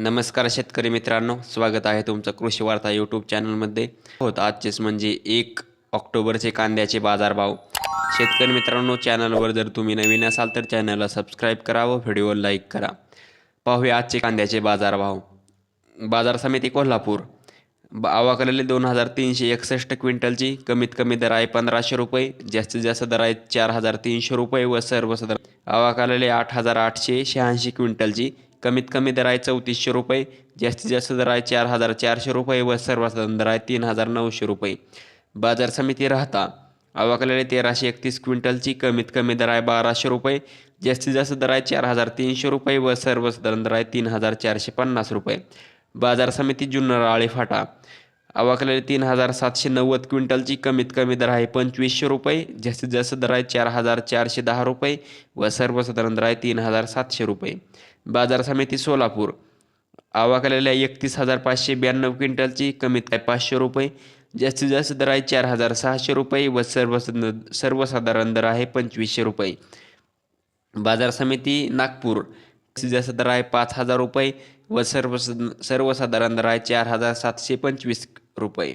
नमस्कार शेतकरी मित्रांनो स्वागत आहे तुमचं कृषी वार्ता यूट्यूब चॅनलमध्ये. होत आजचेच म्हणजे एक ऑक्टोबरचे कांद्याचे बाजारभाव. शेतकरी मित्रांनो चॅनलवर जर तुम्ही नवीन असाल तर चॅनलला सबस्क्राईब करा व व्हिडिओ लाईक करा. पाहूया आजचे कांद्याचे बाजारभाव. बाजार समिती कोल्हापूर. आवाकलेले दोन हजार तीनशे एकसष्ट क्विंटलची कमीत कमी दर आहे पंधराशे रुपये जास्तीत जास्त दर आहे चार हजार तीनशे रुपये व सर्वसाधारण. आवाकालेले आठ हजार आठशे शहाऐंशी क्विंटलची कमीत कमी दर आहे चौतीसशे रुपये जास्तीत जास्त दर आहे चार हजार चारशे रुपये व सर्वसाधारण दर आहे तीन हजार नऊशे रुपये. बाजार समिती राहता आवाकलेले तेराशे एकतीस क्विंटलची कमीत कमी दर आहे बाराशे रुपये जास्तीत जास्त दर आहे चार हजार तीनशे रुपये व सर्वसाधारण दर आहे तीन हजार चारशे पन्नास रुपये. बाजार समिती जुन्नर आळेफाटा अवाकलेली तीन हजार सातशे नव्वद क्विंटलची कमीत कमी दर आहे पंचवीसशे रुपये जास्तीत जास्त दर आहे चार हजार चारशे दहा रुपये व सर्वसाधारण दर आहे तीन हजार सातशे रुपये. बाजार समिती सोलापूर आवाकलेल्या एकतीस हजार पाचशे ब्याण्णव क्विंटलची कमीत आहे पाचशे रुपये जास्तीत जास्त दर आहे चार हजार सहाशे रुपये व सर्व सर्वसाधारण दर आहे पंचवीसशे रुपये. बाजार समिती नागपूर जास्तीत दर आहे पाच हजार रुपये व सर्व सर्वसाधारण दर आहे चार हजार सातशे पंचवीस रुपये.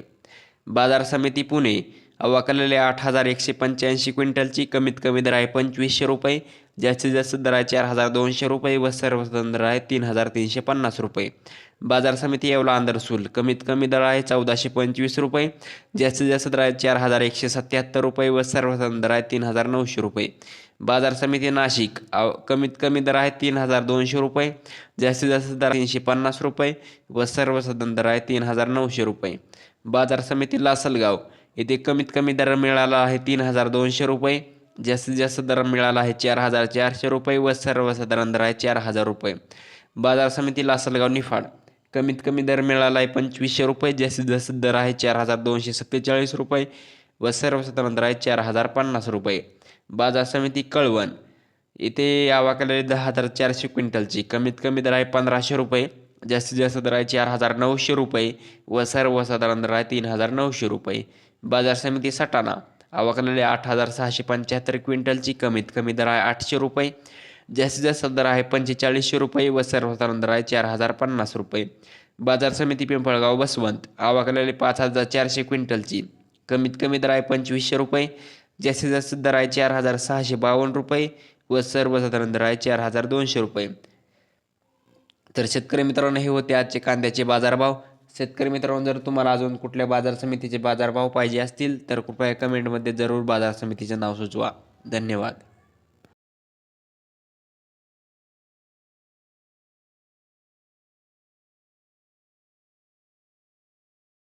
बाजार समिती पुणे अवाकलेले आठ हजार एकशे पंच्याऐंशी क्विंटलची कमीत कमी दर आहे पंचवीसशे रुपये. जास्तीत जास्त दर आहे चार हजार दोनशे रुपये व सर्वसाधारण दर आहे तीन हजार तीनशे पन्नास रुपये. बाजार समिती येवला आंदरसूल कमीत कमी दर आहे चौदाशे पंचवीस रुपये. जास्तीत जास्त दर आहे चार हजार एकशे सत्याहत्तर रुपये व सर्वसाधारण दर आहे तीन हजार नऊशे रुपये. बाजार समिती नाशिक. कमीत कमी दर आहे तीन हजार दोनशे रुपये. जास्तीत जास्त दर तीनशे पन्नास रुपये व सर्वसाधारण दर आहे तीन हजार नऊशे रुपये. बाजार समिती लासलगाव. येथे कमीत कमी दर मिळाला आहे तीन हजार दोनशे रुपये. जास्तीत जास्त दर मिळाला आहे चार हजार चारशे रुपये व सर्वसाधारण दर आहे चार हजार रुपये. बाजार समिती लासलगाव निफाड. कमीत कमी दर मिळाला आहे पंचवीसशे रुपये जास्तीत जास्त दर आहे चार हजार दोनशे सत्तेचाळीस रुपये व सर्वसाधारण दर आहे चार हजार पन्नास रुपये. बाजार समिती कळवण. इथे आवाकडे दहा हजार चारशे क्विंटलची. कमीत कमी दर आहे पंधराशे रुपये जास्तीत जास्त दर आहे चार हजार नऊशे रुपये व सर्वसाधारण दर आहे तीन हजार नऊशे रुपये. बाजार समिती सटाणा. आवाकलेले आठ हजार सहाशे पंच्याहत्तर क्विंटलची कमीत कमी दर आहे आठशे रुपये. जास्तीत जास्त दर आहे पंचेचाळीसशे रुपये व सर्वसाधारण दर आहे चार हजार पन्नास रुपये. बाजार समिती पिंपळगाव बसवंत आवाकलेले पाच हजार चारशे क्विंटलची कमीत कमी दर आहे पंचवीसशे रुपये. जास्तीत जास्त दर आहे चार हजार सहाशे बावन्न रुपये व सर्वसाधारण दर आहे चार हजार दोनशे रुपये. तर शेतकरी मित्रांनो हे होते आजचे कांद्याचे बाजारभाव. शेतकरी मित्रांनो जर तुम्हाला अजून कुठल्या बाजार समितीचे बाजारभाव पाहिजे असतील तर कृपया कमेंटमध्ये जरूर बाजार समितीचे नाव सुचवा. धन्यवाद.